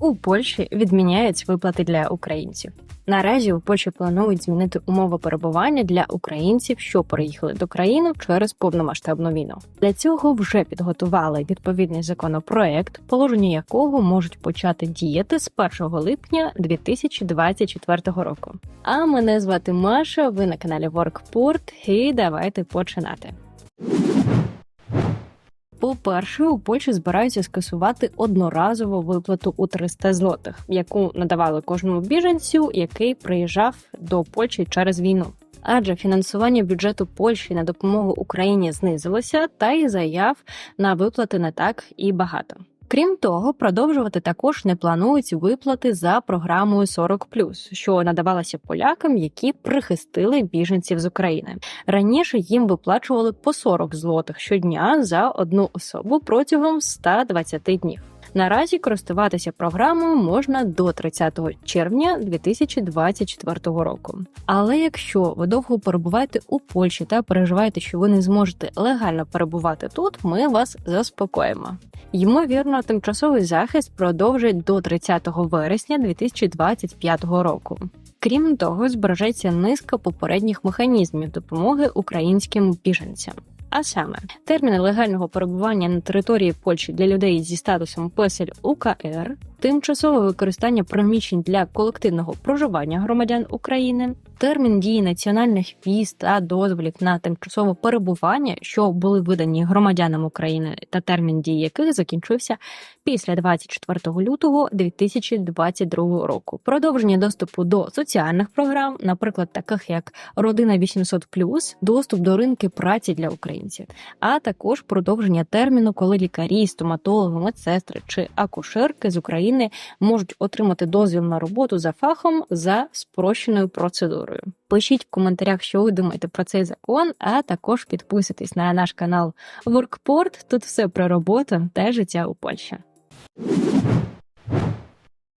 У Польщі відміняють виплати для українців. Наразі у Польщі планують змінити умови перебування для українців, що переїхали до країни через повномасштабну війну. Для цього вже підготували відповідний законопроект, положення якого можуть почати діяти з 1 липня 2024 року. А мене звати Маша. Ви на каналі WorkPort, і давайте починати. По-перше, у Польщі збираються скасувати одноразову виплату у 300 злотих, яку надавали кожному біженцю, який приїжджав до Польщі через війну. Адже фінансування бюджету Польщі на допомогу Україні знизилося, та й заяв на виплати не так і багато. Крім того, продовжувати також не планують виплати за програмою 40+, що надавалася полякам, які прихистили біженців з України. Раніше їм виплачували по 40 злотих щодня за одну особу протягом 120 днів. Наразі користуватися програмою можна до 30 червня 2024 року. Але якщо ви довго перебуваєте у Польщі та переживаєте, що ви не зможете легально перебувати тут, ми вас заспокоїмо. Ймовірно, тимчасовий захист продовжить до 30 вересня 2025 року. Крім того, збережеться низка попередніх механізмів допомоги українським біженцям. А саме терміни легального перебування на території Польщі для людей зі статусом песель УКР, тимчасове використання приміщень для колективного проживання громадян України, термін дії національних віз та дозволів на тимчасове перебування, що були видані громадянам України, та термін дії яких закінчився після 24 лютого 2022 року. Продовження доступу до соціальних програм, наприклад, таких як родина 800+, доступ до ринки праці для українців, а також продовження терміну, коли лікарі, стоматологи, медсестри чи акушерки з України можуть отримати дозвіл на роботу за фахом за спрощеною процедурою. Пишіть в коментарях, що ви думаєте про цей закон, а також підписуйтесь на наш канал Workport. Тут все про роботу та життя у Польщі.